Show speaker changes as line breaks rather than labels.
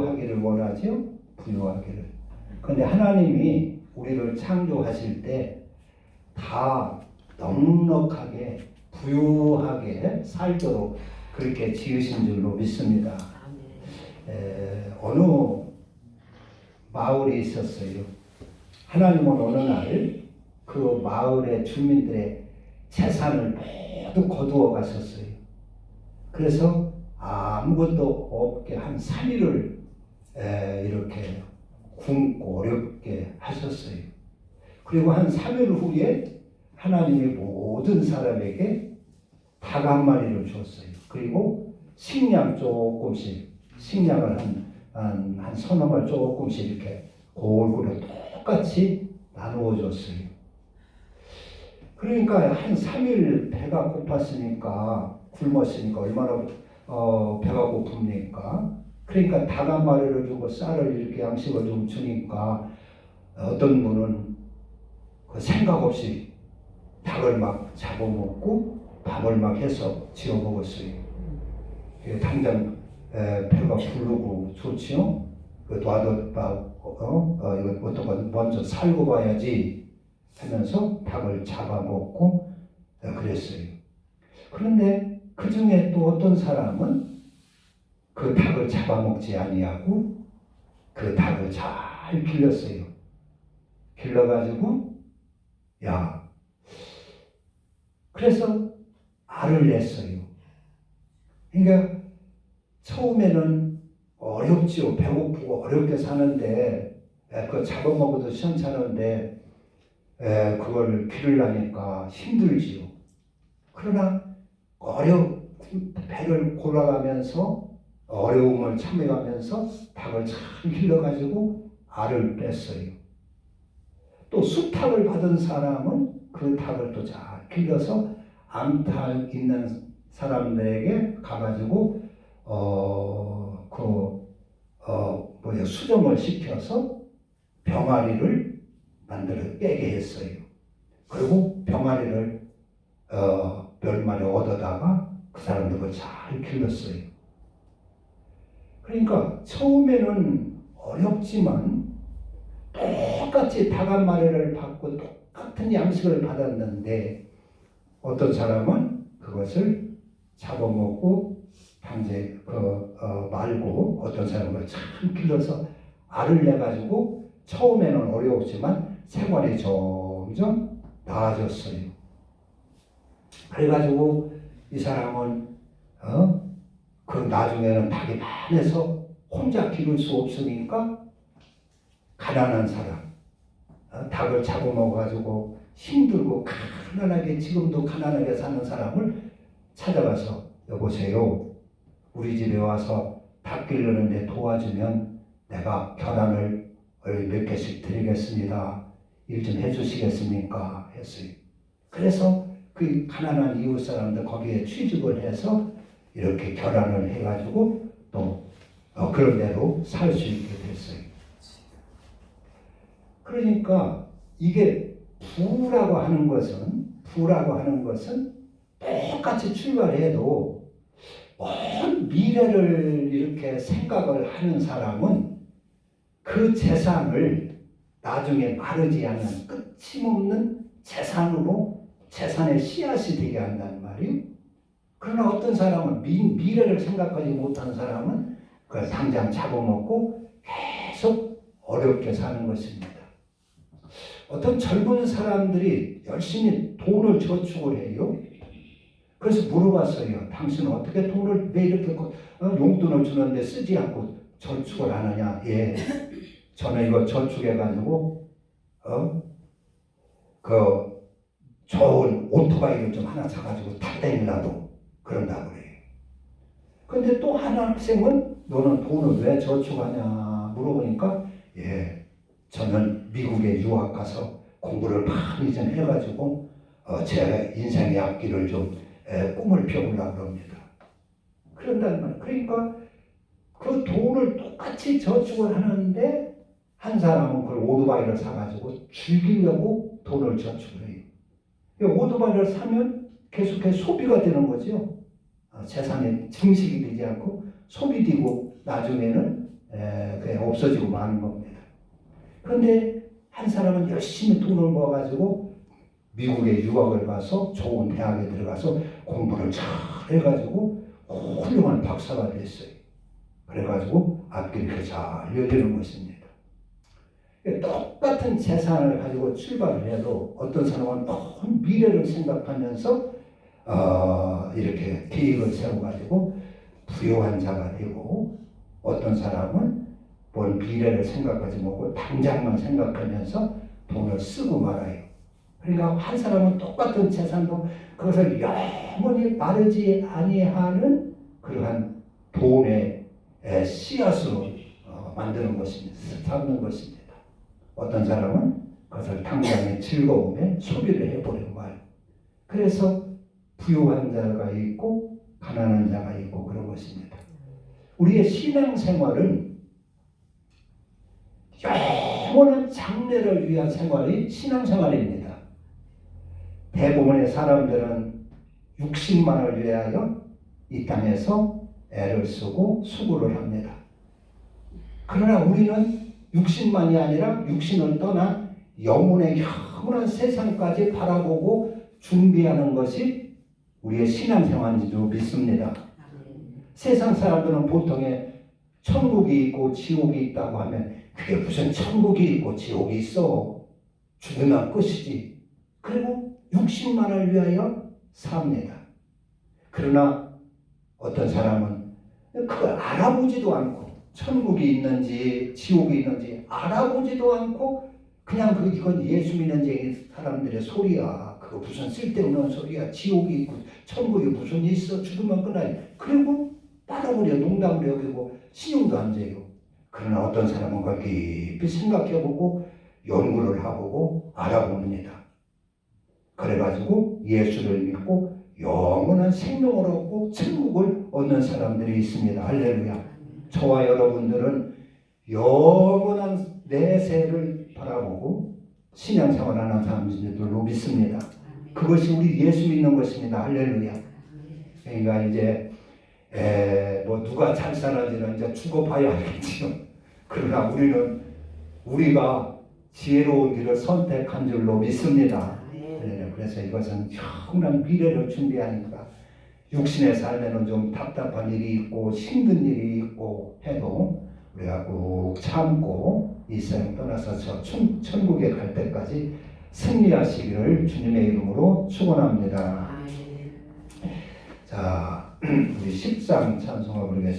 부유하기를 원하죠. 부유하기를. 근데 하나님이 우리를 창조하실 때 다 넉넉하게 부유하게 살도록 그렇게 지으신 줄로 믿습니다. 에, 어느 마을에 있었어요. 하나님은 어느 날 그 마을의 주민들의 재산을 모두 거두어 가셨어요. 그래서 아무것도 없게 한 3일을 에, 이렇게 굶고 어렵게 하셨어요. 그리고 한 3일 후에 하나님이 모든 사람에게 닭 한 마리를 줬어요. 그리고 식량 조금씩, 식량을 한, 한, 한 서너 말 조금씩 이렇게 골고루 똑같이 나누어 줬어요. 그러니까 한 3일 배가 고팠으니까, 굶었으니까 얼마나 어, 배가 고픕니까? 그러니까 닭한 마리를 주고 쌀을 이렇게 양식을 좀 주니까 어떤 분은 그 생각 없이 닭을 막 잡아먹고 밥을 막 해서 지어 먹었어요. 예, 당장 에, 배가 부르고 좋지요. 그 놔뒀다 어, 어 이거 어떤 건 먼저 살고 봐야지 하면서 닭을 잡아먹고 어, 그랬어요. 그런데 그 중에 또 어떤 사람은 그 닭을 잡아먹지 아니하고 그 닭을 잘 길렀어요. 길러가지고 야 그래서 알을 냈어요. 그러니까 처음에는 어렵지요. 배고프고 어렵게 사는데 에, 그거 잡아먹어도 시원찮은데 에, 그걸 기르려니까 힘들지요. 그러나 어려 배를 골아가면서 어려움을 참여하면서 닭을 잘 길러가지고 알을 뺐어요. 또 수탉을 받은 사람은 그 닭을 또 잘 길러서 암탉 있는 사람들에게 가가지고 어그 어, 뭐야 수정을 시켜서 병아리를 만들어 깨게 했어요. 그리고 병아리를 어, 몇 마리 얻어다가 그 사람들을 잘 길렀어요. 그러니까 처음에는 어렵지만 똑같이 닭한 마리를 받고 똑같은 양식을 받았는데 어떤 사람은 그것을 잡아먹고 당제 그 어, 말고 어떤 사람은 참 길러서 알을 내 가지고 처음에는 어려웠지만 생활이 점점 나아졌어요. 그래가지고 이 사람은 어? 그 나중에는 닭이 많아서 혼자 기를 수 없으니까 가난한 사람 어? 닭을 잡아먹어가지고 힘들고 가난하게 지금도 가난하게 사는 사람을 찾아가서 여보세요. 우리 집에 와서 닭 기르는데 도와주면 내가 결혼을 몇 개씩 드리겠습니다. 일 좀 해주시겠습니까? 했어요. 그래서 그 가난한 이웃 사람들 거기에 취직을 해서 이렇게 결혼을 해가지고 또 어, 그런 대로 살 수 있게 됐어요. 그러니까 이게 부라고 하는 것은 부라고 하는 것은 똑같이 출발해도 먼 미래를 이렇게 생각을 하는 사람은 그 재산을 나중에 마르지 않는 끝임없는 재산으로 재산의 씨앗이 되게 한다는 말이에요. 그러나 어떤 사람은 미, 미래를 생각하지 못하는 사람은 그 당장 잡아먹고 계속 어렵게 사는 것입니다. 어떤 젊은 사람들이 열심히 돈을 저축을 해요. 그래서 물어봤어요. 당신은 어떻게 돈을 왜 이렇게 어, 용돈을 주는데 쓰지 않고 저축을 하느냐? 예. 저는 이거 저축해가지고, 어? 그, 좋은 오토바이를 좀 하나 사가지고 타다니라도 그런다고 그래요. 근데 또 한 학생은 너는 돈을 왜 저축하냐 물어보니까 예, 저는 미국에 유학 가서 공부를 많이 좀 해가지고 어, 제 인생의 앞길을 좀 에, 꿈을 펴보려고 합니다. 그런다는 말. 그러니까 그 돈을 똑같이 저축을 하는데 한 사람은 그걸 오토바이를 사가지고 즐기려고 돈을 저축을 해요. 이 오토바이를 사면 계속해서 소비가 되는 거죠. 어, 재산의 증식이 되지 않고 소비되고 나중에는 에, 그냥 없어지고 마는 겁니다. 그런데 한 사람은 열심히 돈을 모아가지고 미국에 유학을 가서 좋은 대학에 들어가서 공부를 잘 해가지고 훌륭한 박사가 됐어요. 그래가지고 앞길이 그잘 열리는 것입니다. 똑같은 재산을 가지고 출발을 해도 어떤 사람은 먼 미래를 생각하면서 어, 이렇게 계획을 세워가지고 부유한 자가 되고 어떤 사람은 뭔 미래를 생각하지 못하고 당장만 생각하면서 돈을 쓰고 말아요. 그러니까 한 사람은 똑같은 재산도 그것을 영원히 마르지 아니하는 그러한 돈의 에, 씨앗으로 어, 만드는 것입니다. 삼는 것입니다. 어떤 사람은 그것을 당장의 즐거움에 소비를 해버리고 말. 그래서 부유한 자가 있고 가난한 자가 있고 그런 것입니다. 우리의 신앙 생활은 영원한 장래를 위한 생활이 신앙 생활입니다. 대부분의 사람들은 육신만을 위하여 이 땅에서 애를 쓰고 수고를 합니다. 그러나 우리는 육신만이 아니라 육신을 떠나 영혼의 영원한 세상까지 바라보고 준비하는 것이 우리의 신앙생활인 줄 믿습니다. 세상 사람들은 보통에 천국이 있고 지옥이 있다고 하면 그게 무슨 천국이 있고 지옥이 있어. 죽으면 끝이지. 그리고 육신만을 위하여 삽니다. 그러나 어떤 사람은 그걸 알아보지도 않고 천국이 있는지 지옥이 있는지 알아보지도 않고 그냥 그 이건 예수 믿는 제 사람들의 소리야. 그거 무슨 쓸데없는 소리야. 지옥이 있고 천국이 무슨 있어 죽으면 끝나요. 그리고 따라버려 농담을 여기고 신용도 안 져요. 그러나 어떤 사람은 그걸 깊이 생각해보고 연구를 하고 알아봅니다. 그래가지고 예수를 믿고 영원한 생명을 얻고 천국을 얻는 사람들이 있습니다. 할렐루야. 저와 여러분들은 영원한 내세를 바라보고 신앙생활하는 사람인 줄로 믿습니다. 그것이 우리 예수 믿는 것입니다. 할렐루야. 그러니까 이제 에, 뭐 누가 잘 살아지는 이제 죽어봐야 알겠지요. 그러나 우리는 우리가 지혜로운 길을 선택한 줄로 믿습니다. 네, 그래서 이것은 영원한 미래를 준비하니까 육신의 삶에는 좀 답답한 일이 있고 힘든 일이 있고 해도 우리가 꾹 참고 이 세상 떠나서 저 천, 천국에 갈 때까지 승리하시기를 주님의 이름으로 축원합니다. 자, 우리 10장 찬송을 부르겠습니다.